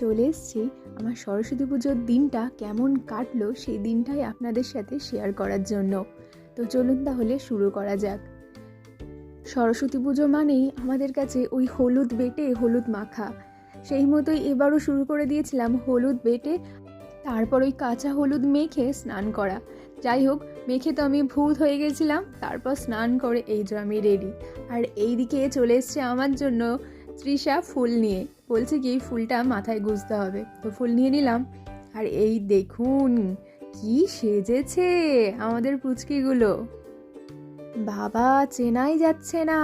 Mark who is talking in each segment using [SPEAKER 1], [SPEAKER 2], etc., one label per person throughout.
[SPEAKER 1] চলে এসেছি, আমার সরস্বতী পুজোর দিনটা কেমন কাটলো সেই দিনটাই আপনাদের সাথে শেয়ার করার জন্য। তো চলুন তাহলে শুরু করা যাক। সরস্বতী পুজো মানেই আমাদের কাছে ওই হলুদ বেটে হলুদ মাখা। সেই মতোই এবারও শুরু করে দিয়েছিলাম হলুদ বেটে, তারপর ওই কাঁচা হলুদ মেখে স্নান করা। যাই হোক, মেখে তো আমি ভূত হয়ে গেছিলাম, তারপর স্নান করে এই যে আমি রেডি আর এই দিকে চলে এসছে আমার জন্য তৃষা ফুল নিয়ে। বলছে কি, এই ফুলটা মাথায় গুজতে হবে। তো ফুল নিয়ে নিলাম। আর এই দেখুন, কি সেজেছে আমাদের পুচকিগুলো। বাবা, চেনাই যাচ্ছে না।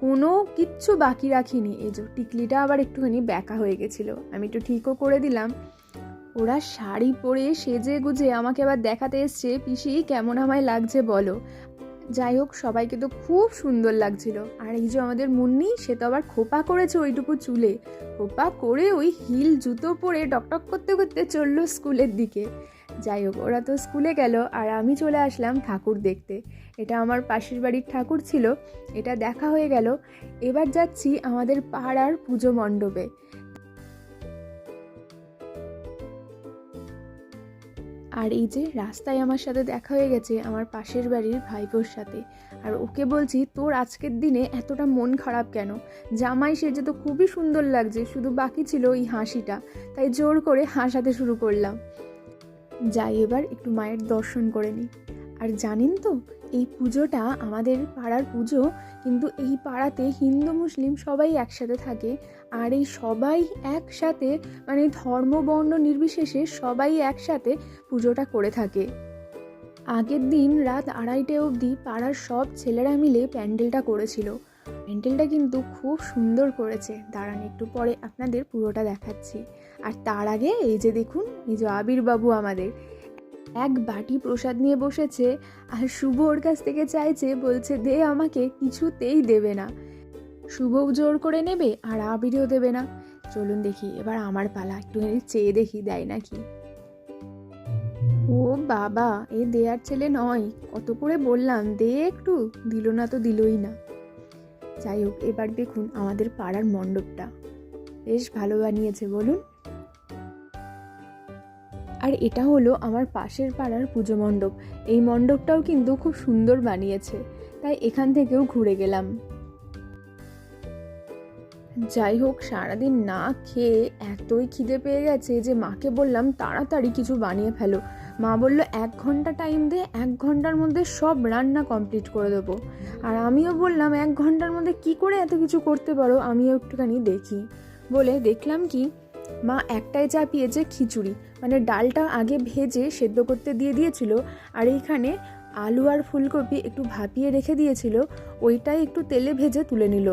[SPEAKER 1] কোনো কিচ্ছু বাকি রাখিনি। এই যে টিকলিটা আবার একটুখানি ব্যাকা হয়ে গেছিল। আমি একটু ঠিকও করে দিলাম। ওরা শাড়ি পরে সেজে গুজে আমাকে আবার দেখাতে এসছে, পিসি, কেমন আমায় লাগছে বলো। যাই হোক সবাইকে তো খুব সুন্দর লাগছিল। আর এই যে আমাদের মুন্নি, সে তো আবার খোপা করেছে ওইটুকু চুলে। খোপা করে ওই হিল জুতো পরে টকটক করতে করতে চলল স্কুলের দিকে। যাই হোক, ওরা তো স্কুলে গেল, আর আমি চলে আসলাম ঠাকুর দেখতে। এটা আমার পাশের বাড়ির ঠাকুর ছিল, এটা দেখা হয়ে গেল। এবার যাচ্ছি আমাদের পাড়ার পুজো মণ্ডপে। আর এই যে রাস্তায় আমার সাথে দেখা হয়ে গেছে আমার পাশের বাড়ির ভাইপোর সাথে। আর ওকে বলছি, তোর আজকের দিনে এতটা মন খারাপ কেন? জামাই সেজে তো খুবই সুন্দর লাগছে, শুধু বাকি ছিল ওই হাসিটা। তাই জোর করে হাসাতে শুরু করলাম। যাই এবার একটু মায়ের দর্শন করে নিই আর জানেন তো এই পুজোটা আমাদের পাড়ার পুজো, কিন্তু এই পাড়াতে হিন্দু, মুসলিম সবাই একসাথে থাকে। আর এই সবাই একসাথে মানে ধর্ম, বর্ণ নির্বিশেষে সবাই একসাথে পুজোটা করে থাকে। আগের দিন রাত আড়াইটে অবধি পাড়ার সব ছেলেরা মিলে প্যান্ডেলটা করেছিল। প্যান্ডেলটা কিন্তু খুব সুন্দর করেছে। দাঁড়ান, একটু পরে আপনাদের পুরোটা দেখাচ্ছি। আর তার আগে এই যে দেখুন, এই যে আবির বাবু আমাদের। এক বাটি প্রসাদ নিয়ে বসেছে আর শুভ ওর কাছ থেকে চাইছে, বলছে, দে আমাকে, কিছুতেই দেবে না। শুভ জোর করে নেবে আর আবিরও দেবে না। চলুন দেখি, এবার আমার পালা একটুখানি চেয়ে দেখি, দেয় নাকি? ও বাবা, এ দেয়ার ছেলে নয়, কত করে বললাম, দে একটু, দিল না তো দিলই না। যাই হোক, এবার দেখুন আমাদের পাড়ার মণ্ডপটা। বেশ ভালো বানিয়েছে, বলুন। আর এটা হলো আমার পাশের পাড়ার পুজো মণ্ডপ। এই মণ্ডপটাও কিন্তু খুব সুন্দর বানিয়েছে। তাই এখান থেকেও ঘুরে গেলাম। যাই হোক, সারাদিন না খেয়ে এতই খিদে পেয়ে গেছে যে মাকে বললাম, তাড়াতাড়ি কিছু বানিয়ে ফেলো। মা বলল, এক ঘণ্টা টাইম দে, এক ঘণ্টার মধ্যে সব রান্না কমপ্লিট করে দেবো। আর আমিও বললাম, এক ঘণ্টার মধ্যে কি করে এত কিছু করতে পারো? আমিও একটুখানি দেখি। বলে দেখলাম কি মা একটাই চা চাপিয়েছে খিচুড়ি মানে ডালটা আগে ভেজে সেদ্ধ করতে দিয়ে দিয়েছিল, আর এইখানে আলু আর ফুলকপি একটু ভাপিয়ে রেখে দিয়েছিল, ওইটাই একটু তেলে ভেজে তুলে নিল।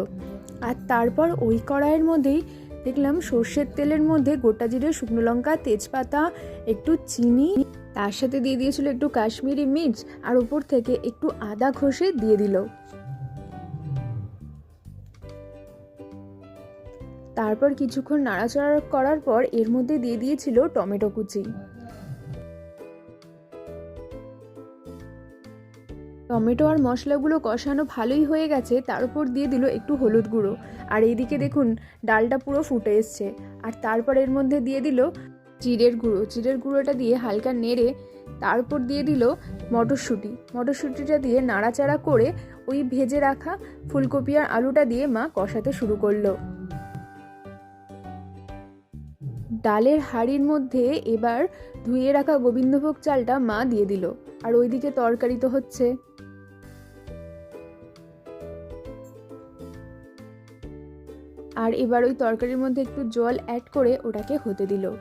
[SPEAKER 1] আর তারপর ওই কড়াইয়ের মধ্যেই দেখলাম সর্ষের তেলের মধ্যে গোটা জিরে, শুকনো লঙ্কা, তেজপাতা, একটু চিনি, তার সাথে দিয়ে দিয়েছিল একটু কাশ্মীরি মির্চ, আর উপর থেকে একটু আদা ঘষে দিয়ে দিল। তারপর কিছুক্ষণ নাড়াচাড়া করার পর এর মধ্যে দিয়ে দিয়েছিল টমেটো কুচি। টমেটো আর মশলাগুলো কষানো ভালোই হয়ে গেছে, তার উপর দিয়ে দিল একটু হলুদ গুঁড়ো। আর এইদিকে দেখুন, ডালটা পুরো ফুটে এসছে। আর তারপর এর মধ্যে দিয়ে দিল জিরের গুঁড়ো। জিরের গুঁড়োটা দিয়ে হালকা নেড়ে তারপর দিয়ে দিল মটরশুঁটি। মটরশুঁটিটা দিয়ে নাড়াচাড়া করে ওই ভেজে রাখা ফুলকপি আর আলুটা দিয়ে মা কষাতে শুরু করল। ডালের হাঁড়ির মধ্যে এবার ধুয়ে রাখা গোবিন্দভোগ চালটা মা দিয়ে দিল। আর ওইদিকে তরকারি তো হচ্ছে। আর এবার ওই তরকারির মধ্যে একটু জল অ্যাড করে ওটাকে হতে দিল।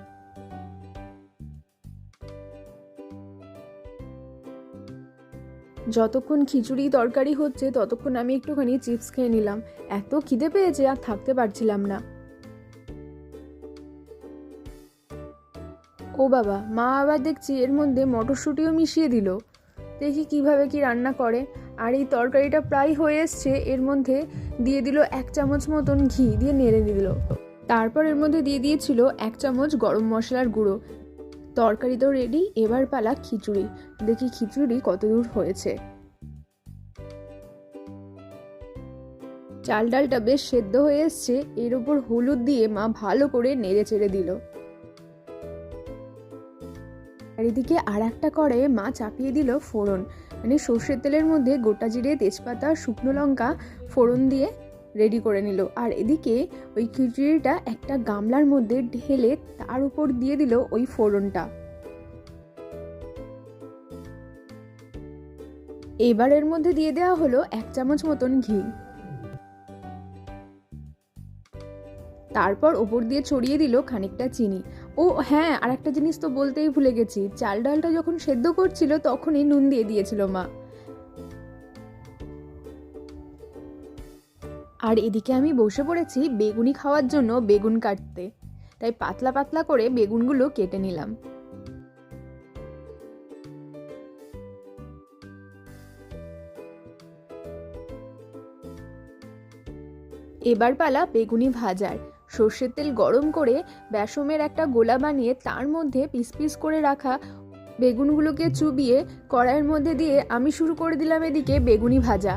[SPEAKER 1] যতক্ষণ খিচুড়ি তরকারি হচ্ছে, ততক্ষণ আমি একটুখানি চিপস খেয়ে নিলাম। এত খিদে পেয়েছে আর থাকতে পারছিলাম না। ও বাবা, মা আবার দেখছি এর মধ্যে মটরশুঁটিও মিশিয়ে দিল। দেখি কীভাবে কি রান্না করে। আর এই তরকারিটা প্রায় হয়ে এসছে, এর মধ্যে দিয়ে দিল এক চামচ মতন ঘি দিয়ে নেড়ে দিল। তারপর এর মধ্যে দিয়ে দিয়েছিল এক চামচ গরম মশলার গুঁড়ো। তরকারি তো রেডি এবার পালা খিচুড়ি। দেখি খিচুড়ি কত দূর হয়েছে। চাল ডালটা বেশ সেদ্ধ হয়ে এসছে, এর উপর হলুদ দিয়ে মা ভালো করে নেড়ে চেড়ে দিল। আর এদিকে আর একটা করে মা চাপিয়ে দিল ফোড়ন। মানে সর্ষের তেলের মধ্যে গোটা জিরে, তেজপাতা, শুকনো লঙ্কা ফোড়ন দিয়ে রেডি করে নিল। আর এদিকে ওই খিচুড়িটা একটা গামলার মধ্যে ঢেলে তার উপর দিয়ে দিল ওই ফোড়নটা। এবার এর মধ্যে দিয়ে দেওয়া হলো এক চামচ মতন ঘি। তারপর ওপর দিয়ে ছড়িয়ে দিল খানিকটা চিনি। ও হ্যাঁ আর একটা জিনিস তো বলতেই ভুলে গেছি। চাল ডালটা যখন সেদ্ধ করছিল, তখনই নুন দিয়ে দিয়েছিল মা। আর এদিকে আমি বসে পড়েছি বেগুনি খাওয়ার জন্য বেগুন কাটতে। তাই পাতলা পাতলা করে বেগুনগুলো কেটে নিলাম। এবার পালা বেগুনি ভাজার। সর্ষের তেল গরম করে বেসমের একটা গোলা বানিয়ে তার মধ্যে পিস পিস করে রাখা বেগুনগুলোকে চুবিয়ে কড়াইয়ের মধ্যে দিয়ে আমি শুরু করে দিলাম এদিকে বেগুনি ভাজা।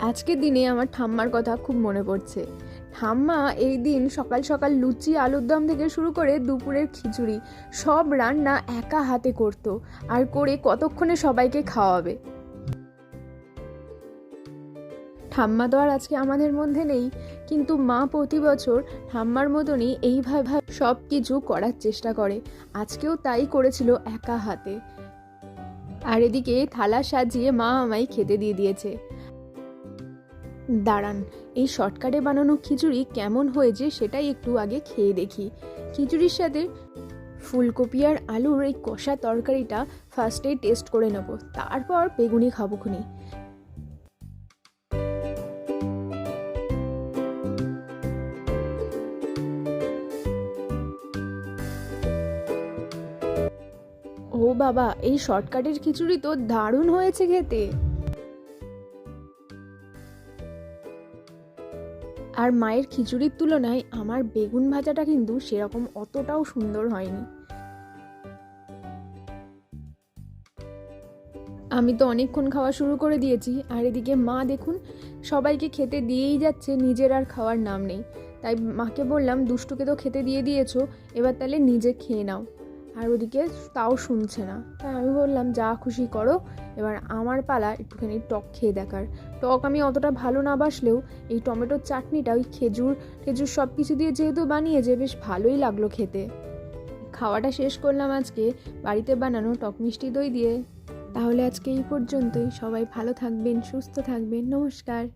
[SPEAKER 1] আজকের দিনে আমার ঠাম্মার কথা খুব মনে পড়ছে। ঠাম্মা এই দিন সকাল সকাল লুচি, আলুর দম থেকে শুরু করে দুপুরের খিচুড়ি, সব রান্না একা হাতে করতো আর করে কতক্ষণে সবাইকে খাওয়াবে। ঠাম্মা তো আর আজকে আমাদের মধ্যে নেই, কিন্তু মা প্রতি বছর ঠাম্মার মতনই এইভাবে সব কিছু করার চেষ্টা করে। আজকেও তাই করেছিল একা হাতে। আর এদিকে থালা সাজিয়ে মা আমায় খেতে দিয়ে দিয়েছে। দাঁড়ান, এই শর্টকাটে বানানো খিচুড়ি কেমন হয়েছে সেটাই একটু আগে খেয়ে দেখি। খিচুড়ির সাথে ফুলকপি আর আলুর এই কষা তরকারিটা ফার্স্টেই টেস্ট করে নেব, তারপর বেগুনি খাব খুনি। ও বাবা, এই শর্টকাটের খিচুড়ি তো দারুণ হয়েছে খেতে। আর মায়ের খিচুড়ির তুলনায় আমার বেগুন ভাজাটা কিন্তু সেরকম অতটাও সুন্দর হয়নি। আমি তো অনেকক্ষণ খাওয়া শুরু করে দিয়েছি, আর এদিকে মা দেখুন, সবাইকে খেতে দিয়েই যাচ্ছে, নিজের আর খাওয়ার নাম নেই। তাই মাকে বললাম, দুষ্টুকে তো খেতে দিয়ে দিয়েছ, এবার তাহলে নিজে খেয়ে নাও। আর ওদিকে তাও শুনছে না। তাই আমি বললাম, যা খুশি করো। এবার আমার পালা একটুখানি টক খেয়ে দেখার। টক আমি অতটা ভালো না বাসলেও এই টমেটোর চাটনিটা, ওই খেজুর খেজুর সব কিছু দিয়ে যেহেতু বানিয়েছে, বেশ ভালোই লাগল খেতে। খাওয়াটা শেষ করলাম আজকে, বাড়িতে বানানো টক মিষ্টি দই দিয়ে। তাহলে আজকে এই পর্যন্তই। সবাই ভালো থাকবেন, সুস্থ থাকবেন। নমস্কার।